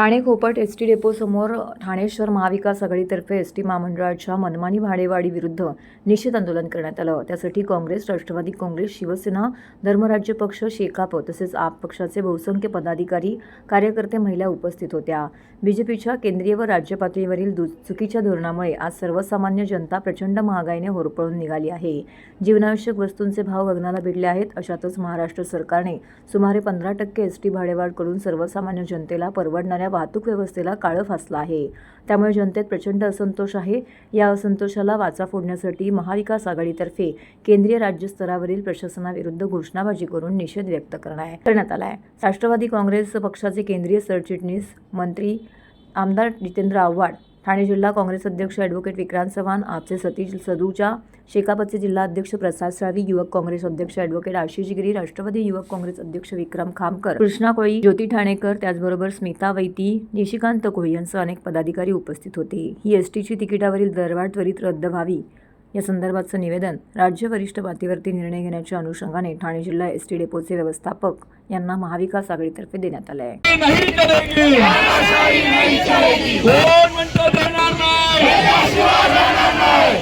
Thane Khopat S T डेपोसमोर ठाणे शहर महाविकास आघाडीतर्फे एस टी महामंडळाच्या मनमानी भाडेवाढी विरुद्ध निषेध आंदोलन करण्यात आलं. त्यासाठी काँग्रेस राष्ट्रवादी काँग्रेस शिवसेना धर्मराज्य पक्ष शेकाप तसेच आप पक्षाचे बहुसंख्य पदाधिकारी कार्यकर्ते महिला उपस्थित होत्या. बीजेपीच्या केंद्रीय व राज्य पातळीवरील दु चुकीच्या धोरणामुळे आज सर्वसामान्य जनता प्रचंड महागाईने होरपळून निघाली आहे. जीवनावश्यक वस्तूंचे भाव गगनाला भिडले आहेत. अशातच महाराष्ट्र सरकारने सुमारे पंधरा टक्के एस टी भाडेवाढ करून सर्वसामान्य जनतेला परवडणाऱ्या वाहतूक व्यवस्थेला काळं फासलं आहे. त्यामुळे जनतेत प्रचंड असंतोष आहे. या असंतोषाला वाचा फोडण्यासाठी महाविकास आघाडीतर्फे केंद्रीय राज्य स्तरावरील प्रशासनाविरुद्ध घोषणाबाजी करून निषेध व्यक्त करणार करण्यात आला आहे राष्ट्रवादी काँग्रेस पक्षाचे केंद्रीय सरचिटणीस मंत्री आमदार जितेंद्र आव्हाड ठाणे जिल्हा काँग्रेस अध्यक्ष ॲडव्होकेट विक्रांत चव्हाण आपचे सतीश सदूचा शेकापचे जिल्हा अध्यक्ष प्रसाद साळवी युवक काँग्रेस अध्यक्ष ॲडव्होकेट आशिष गिरी राष्ट्रवादी युवक काँग्रेस अध्यक्ष विक्रम खामकर कृष्णा कोळी ज्योती ठाणेकर त्याचबरोबर स्मिता वैती निशिकांत कोळी यांसह अनेक पदाधिकारी उपस्थित होते. ही एस टीची तिकिटावरील दरवाढ त्वरित रद्द व्हावी. या संदर्भाचं निवेदन राज्य वरिष्ठ पातळीवरती निर्णय घेण्याच्या अनुषंगाने ठाणे जिल्हा एस टी डेपोचे व्यवस्थापक यांना महाविकास आघाडीतर्फे देण्यात आलं आहे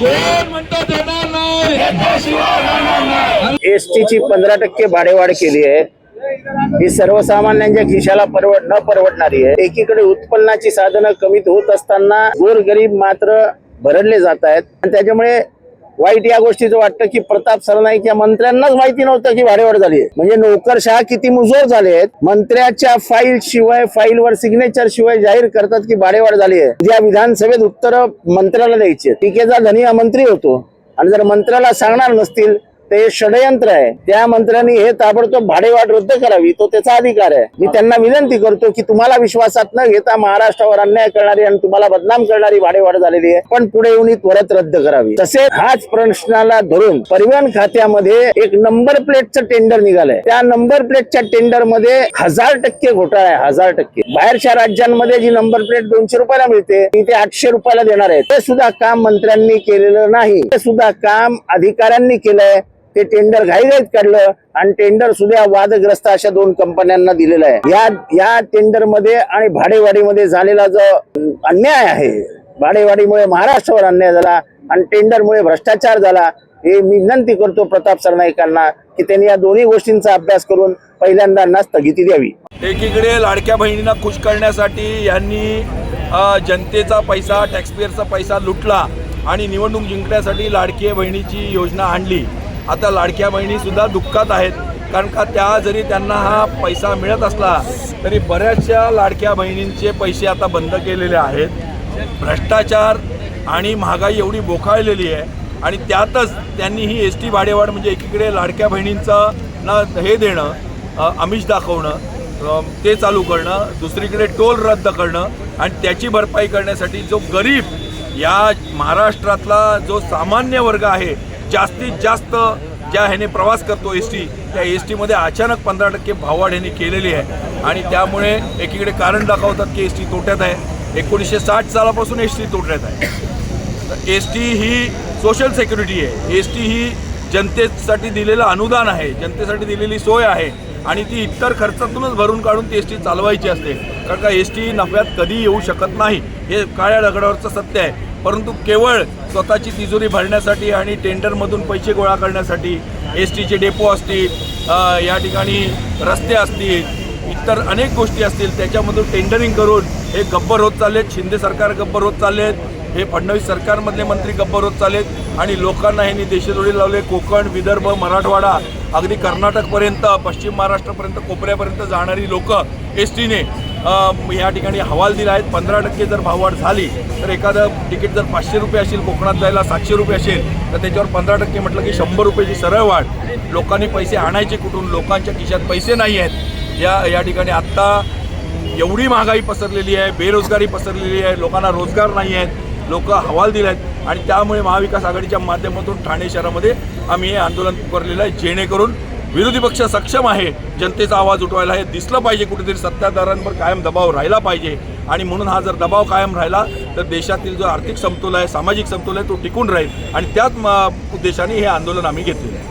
नाही कोण ची पंधरा टक्के भाडेवाढ केली आहे. ही सर्वसामान्यांच्या खिशाला परवड न परवडणारी आहे. एकीकडे उत्पन्नाची साधनं कमी होत असताना गोरगरीब मात्र भरडले जात आहेत. आणि त्याच्यामुळे वाईट या गोष्टीचं वाटतं की प्रताप सरनाईक या मंत्र्यांनाच माहिती नव्हतं की भाडेवाढ झाली आहे. म्हणजे नोकरशहा किती मुजोर झाले आहेत मंत्र्याच्या फाईल शिवाय फाईलवर सिग्नेचर शिवाय जाहीर करतात की भाडेवाढ झाली आहे. या विधानसभेत उत्तर मंत्र्याला द्यायची टीकेचा धनी हा मंत्री होतो. आणि जर मंत्र्याला सांगणार नसतील ते षडयंत्र आहे. त्या मंत्र्यांनी हे ताबडतोब भाडेवाढ रद्द करावी तो त्याचा अधिकार आहे. मी त्यांना विनंती करतो की तुम्हाला विश्वासात न घेता महाराष्ट्रावर अन्याय करणारी आणि तुम्हाला बदनाम करणारी भाडेवाढ झालेली आहे. पण पुढे येऊन ही त्वरित रद्द करावी. तसेच हाच प्रश्नाला धरून परिवहन खात्यामध्ये एक नंबर प्लेटचं टेंडर निघालंय. त्या नंबर प्लेटच्या टेंडरमध्ये हजार टक्के घोटाळा आहे हजार टक्के. बाहेरच्या राज्यांमध्ये जी नंबर प्लेट दोनशे रुपयाला मिळते ती ते आठशे रुपयाला देणार आहे. ते सुद्धा काम मंत्र्यांनी केलेलं नाही. ते सुद्धा काम अधिकाऱ्यांनी केलंय. ते टेंडर घाईघाईत काढलं आणि टेंडर सुद्धा वादग्रस्त अशा दोन कंपन्यांना दिलेलं आहे. या या टेंडरमध्ये आणि भाडेवाडीमध्ये झालेला जो अन्याय आहे भाडेवाडीमुळे महाराष्ट्रावर अन्याय झाला आणि टेंडरमुळे भ्रष्टाचार झाला हे मी विनंती करतो प्रताप सरनाईकांना की त्यांनी या दोन्ही गोष्टींचा अभ्यास करून पहिल्यांदा स्थगिती द्यावी. एकीकडे लाडक्या बहिणींना खुश करण्यासाठी यांनी जनतेचा पैसा टॅक्सपेअरचा पैसा लुटला आणि निवडणूक जिंकण्यासाठी लाडकी बहिणीची योजना आणली. आता लाडक्या बहिणीसुद्धा दुःखात आहेत. कारण का त्या जरी त्यांना हा पैसा मिळत असला तरी बऱ्याचशा लाडक्या बहिणींचे पैसे आता बंद केलेले आहेत. भ्रष्टाचार आणि महागाई एवढी बोखाळलेली आहे. आणि त्यातच त्यांनी ही एस टी भाडेवाढ म्हणजे एकीकडे लाडक्या बहिणींचं ना हे देणं आमिष दाखवणं ते चालू करणं दुसरीकडे टोल रद्द करणं आणि त्याची भरपाई करण्यासाठी जो गरीब या महाराष्ट्रातला जो सामान्य वर्ग आहे जास्तीत जास्त ज्या ह्याने प्रवास करतो एस टी त्या एस टीमध्ये अचानक पंधरा टक्के भाववाढ ह्यांनी केलेली आहे. आणि त्यामुळे एकीकडे कारण दाखवतात की एस टी तोट्यात आहे. एकोणीसशे साठ सालापासून एस टी तोट्यात आहे. एस टी ही सोशल सेक्युरिटी आहे. एस टी ही जनतेसाठी दिलेलं अनुदान आहे. जनतेसाठी दिलेली सोय आहे. आणि ती इतर खर्चातूनच भरून काढून ती एस टी चालवायची असते. कारण का एस टी नफ्यात कधी येऊ शकत नाही. हे काळ्या दगडावरचं सत्य आहे. परंतु केवळ स्वतःची तिजोरी भरण्यासाठी आणि टेंडरमधून पैसे गोळा करण्यासाठी एस टीचे डेपो असतील या ठिकाणी रस्ते असतील इतर अनेक गोष्टी असतील त्याच्यामधून टेंडरिंग करून हे गब्बर होत चाललेत शिंदे सरकार गब्बर होत चाललेत. हे फडणवीस सरकारमधले मंत्री गब्बर होत चाललेत आणि लोकांना ह्यांनी देशदोडी लावले. कोकण विदर्भ मराठवाडा अगदी कर्नाटकपर्यंत पश्चिम महाराष्ट्रापर्यंत कोपऱ्यापर्यंत जाणारी लोक एस टीने या ठिकाणी हवाल दिला आहेत. पंधरा टक्के जर भाववाढ झाली तर एखादं तिकीट जर पाचशे रुपये असेल कोकणात जायला सातशे रुपये असेल तर त्याच्यावर पंधरा टक्के म्हटलं की शंभर रुपयाची सरळ वाढ. लोकांनी पैसे आणायचे कुठून? लोकांच्या खिशात पैसे नाही आहेत. या या ठिकाणी आत्ता एवढी महागाई पसरलेली आहे बेरोजगारी पसरलेली आहे लोकांना रोजगार नाही आहेत. लोक हवाल दिले आहेत आणि त्यामुळे महाविकास आघाडीच्या माध्यमातून ठाणे शहरामध्ये आम्ही हे आंदोलन पुकारलेलं आहे. जेणेकरून विरोधी पक्ष सक्षम आहे जनतेचा आवाज उठवायला हे दिसलं पाहिजे कुठेतरी सत्ताधाऱ्यांवर कायम दबाव राहिला पाहिजे. आणि म्हणून हा जर दबाव कायम राहिला तर देशातील जो आर्थिक समतोल आहे सामाजिक समतोल आहे तो टिकून राहील. आणि त्याच उद्देशाने हे आंदोलन आम्ही घेतलेलं आहे.